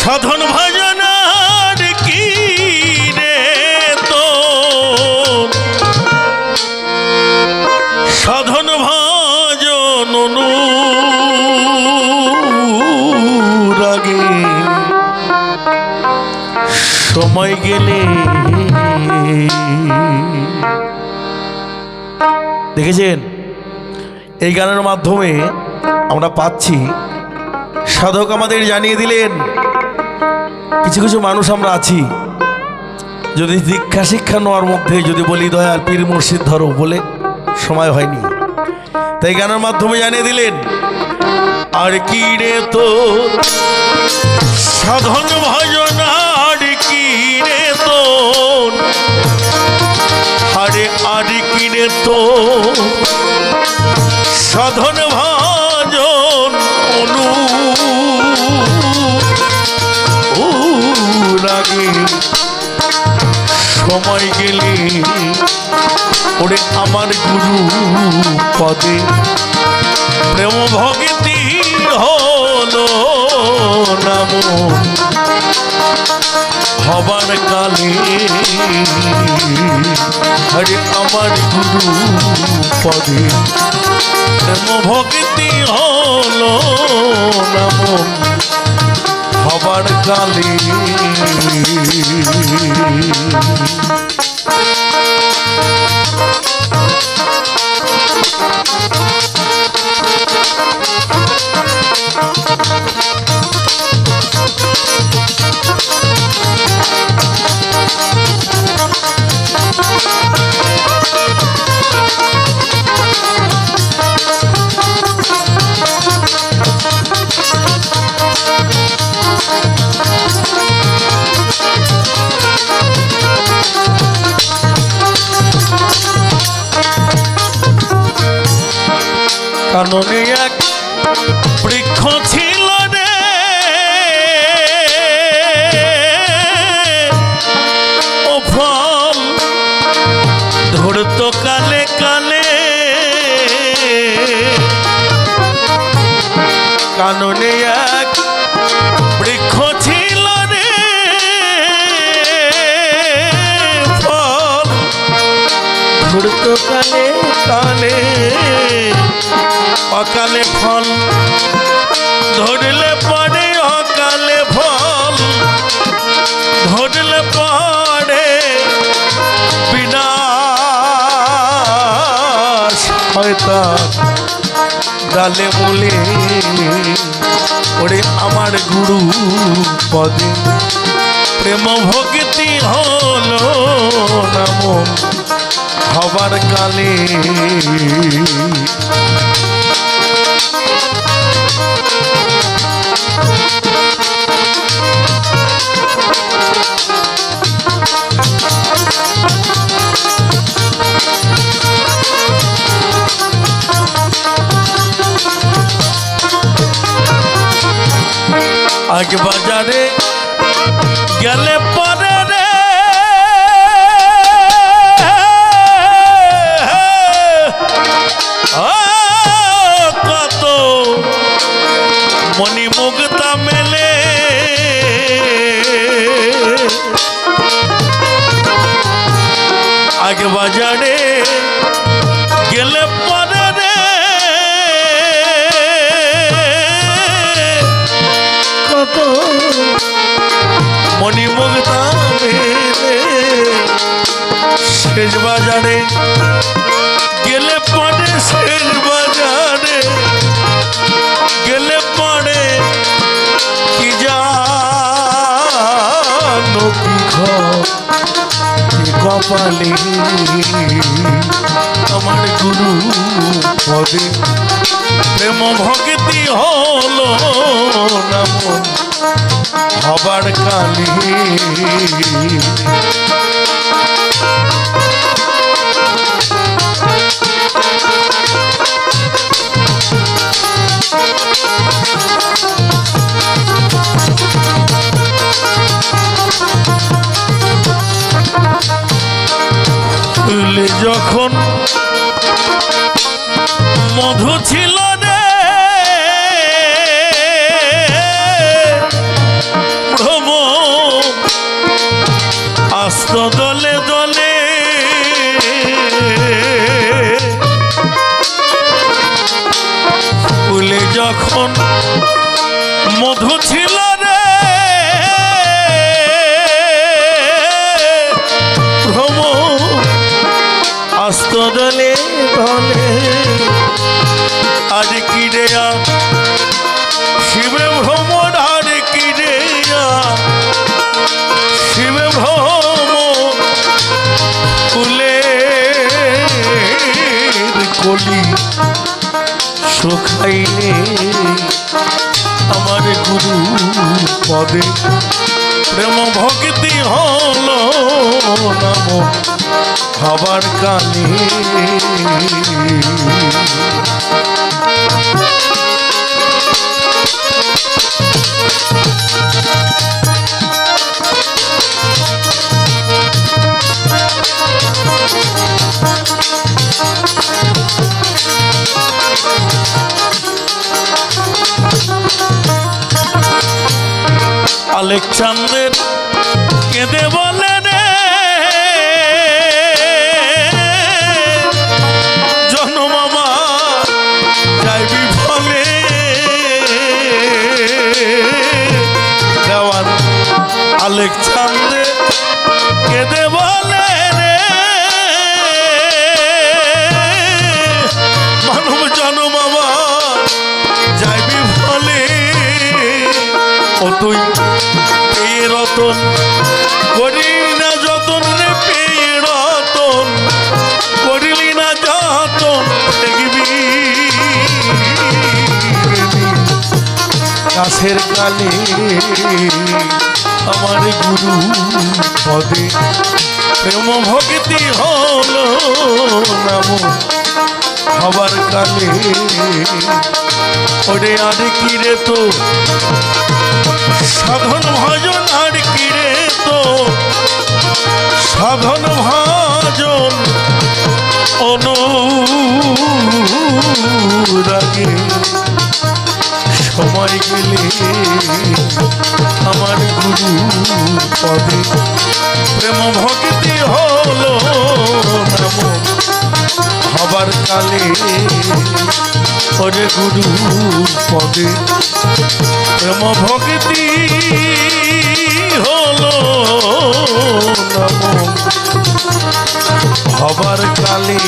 সাধন ভজনার কি রে তো সাধন ভজন রাগে সময় গেলে দেখেছেন? এই গানের মাধ্যমে আমরা পাচ্ছি সাধক আমাদের জানিয়ে দিলেন, কিছু কিছু মানুষ আমরা আছি। যদি দীক্ষা শিক্ষা নেওয়ার মধ্যে যদি বলি দয়াল পীর মুর্শিদ ধরো বলে সময় হয়নি। তাই গানের মাধ্যমে জানিয়ে দিলেন, আর কি রে তো সাধন ভজন, আর কি রে তো আরে আর কি রে তো সাধন সময় গেলে ওরে আমার গুরু পদে। প্রেম ভক্তি হলো নাম। হবার কালে আরে আমার গুরু পদে। প্রেম ভক্তি হলো নাম। কালে কাননে এক বৃক্ষ ছিল রে। ও ফল ধরত কালে কালে। কাননে এক বৃক্ষ ছিল রে। ফল ধরত কালে কালে। অকালে ফল, ধরলে পরে অকালে ফল, ধরলে পরে বিনাশ। হয়তো গালে বলে, ওরে আমার গুরু পদে প্রেম ভক্তি হলো নাম হবার কালে আজ বাজারে গেলে পরে রে আ, কত মণি মুগ্ধা মেলে আগে বাজারে শেষ বাজারে, গেলে পরে শেষ বাজারে। গেলে পরে কি জানো কি কপালে আমার গুরু পদে। প্রেম ভক্তি হলো হবার কালে। ফুলে মধু ছিল রে। ভ্রম, আস্ত দলে ধনে আজ কি রে শিবে ভ্রমণ আর কি রে শিবে ভ্রম কুলের কলি, শুকাইলে গুরু পদে। প্রেম ভক্তি হল নাম খাবার কানে। আলেকজান্ডার কেঁদে বলে ও তুই রতন করি না যতন রে পেয়ে রতন, করিলি না যতন দেখবি গাছের কালে আমার গুরু পদে প্রেম ভক্তি হলো নাম হবার কালে ওরে আর কি রে তো? সাধন ভজন আর কি রে তো? সাধন ভজন অনুরাগে। সময় গেলে আমার গুরু পদে প্রেম ভক্তি হলো নাম। হবার কালে ওরে গুরু পদে প্রেম ভক্তি হলো হবার কালে